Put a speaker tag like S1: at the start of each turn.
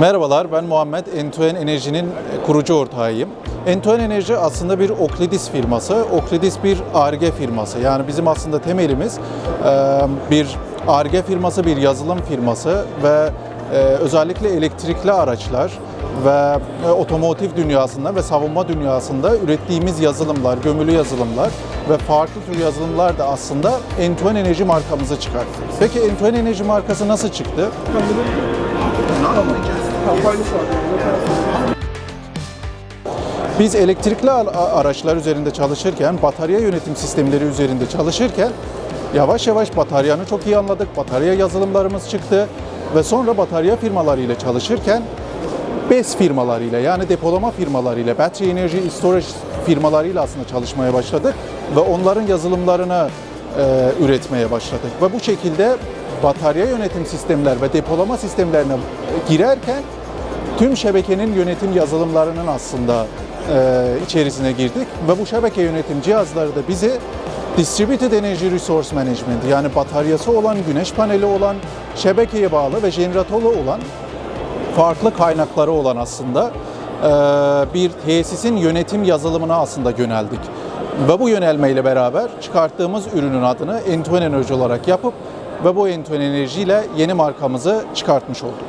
S1: Merhabalar, ben Muhammed. Entuen Enerji'nin kurucu ortağıyım. Entuen Enerji aslında bir Oklidis firması. Oklidis bir ARGE firması. Yani bizim aslında temelimiz e, bir ARGE firması, bir yazılım firması ve e, özellikle elektrikli araçlar ve e, otomotiv dünyasında ve savunma dünyasında ürettiğimiz yazılımlar, gömülü yazılımlar ve farklı tür yazılımlar da aslında Entuen Enerji markamızı çıkarttı. Peki Entuen Enerji markası nasıl çıktı? Biz elektrikli araçlar üzerinde çalışırken, batarya yönetim sistemleri üzerinde çalışırken yavaş yavaş bataryanı çok iyi anladık. Batarya yazılımlarımız çıktı ve sonra batarya firmalarıyla çalışırken BES firmalarıyla yani depolama firmalarıyla, battery energy storage firmalarıyla aslında çalışmaya başladık ve onların yazılımlarını e, üretmeye başladık. Ve bu şekilde batarya yönetim sistemler ve depolama sistemlerine girerken tüm şebekenin yönetim yazılımlarının aslında e, içerisine girdik ve bu şebeke yönetim cihazları da bizi Distributed Energy Resource Management yani bataryası olan, güneş paneli olan, şebekeye bağlı ve jeneratörü olan farklı kaynakları olan aslında e, bir tesisin yönetim yazılımına aslında yöneldik. Ve bu yönelmeyle beraber çıkarttığımız ürünün adını Entuen Enerji olarak yapıp ve bu Entuen Enerji ile yeni markamızı çıkartmış olduk.